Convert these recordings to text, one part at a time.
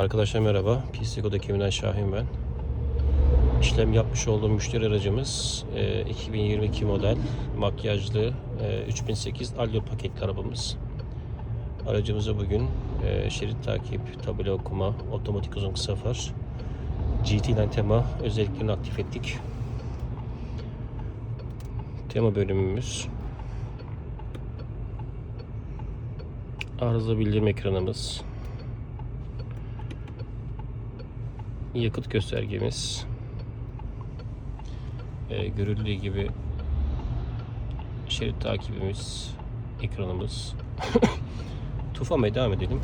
Arkadaşlar merhaba. Pistigo'da Kemiren Şahin ben. İşlem yapmış olduğum müşteri aracımız e, 2022 model makyajlı e, 3008 Alyo paketli arabamız. Aracımıza bugün e, şerit takip, tabela okuma, otomatik uzun kısa far, GT ile tema özelliklerini aktif ettik. Tema bölümümüz arıza bildirim ekranımız yakıt göstergemiz. E, görüldüğü gibi şerit takibimiz ekranımız. Tufan Bey devam edelim.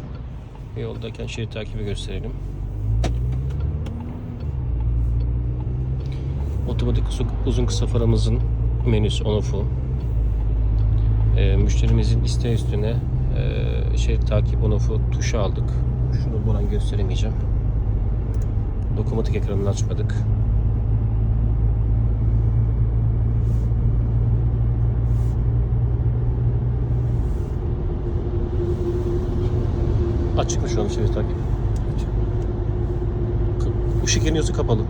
Yoldayken şerit takibi gösterelim. Otomatik uzun- kısa faramızın menüsü on off'u e, müşterimizin isteği üstüne e, şerit takip on off'u tuşu aldık. Şunu buradan gösteremeyeceğim Dokunmatik ekranını açmadık. Açık mı şu an şerit takip? K- Işık yanıyorsa kapalı.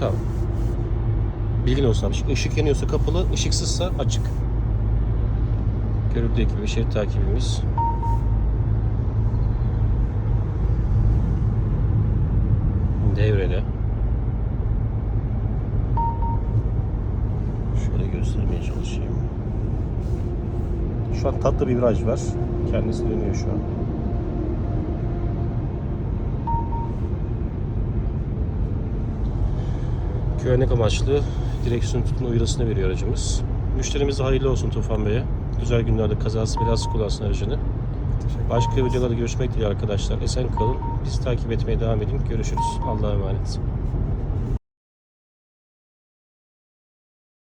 Tamam. Bilgin olsun abi. Işık yanıyorsa kapalı, ışıksızsa açık. Görüldüğü gibi şerit takibimiz. Göstermeye çalışayım. Şu an tatlı bir viraj var. Kendisi dönüyor şu an. Güvenlik amaçlı direksiyon tutma uyarısını veriyor aracımız. Müşterimize hayırlı olsun Tufan Bey'e. Güzel günlerde kazası biraz kullansın aracını. Başka videolarda görüşmek dileğiyle arkadaşlar. Esen kalın. Bizi takip etmeye devam edin. Görüşürüz. Allah'a emanet.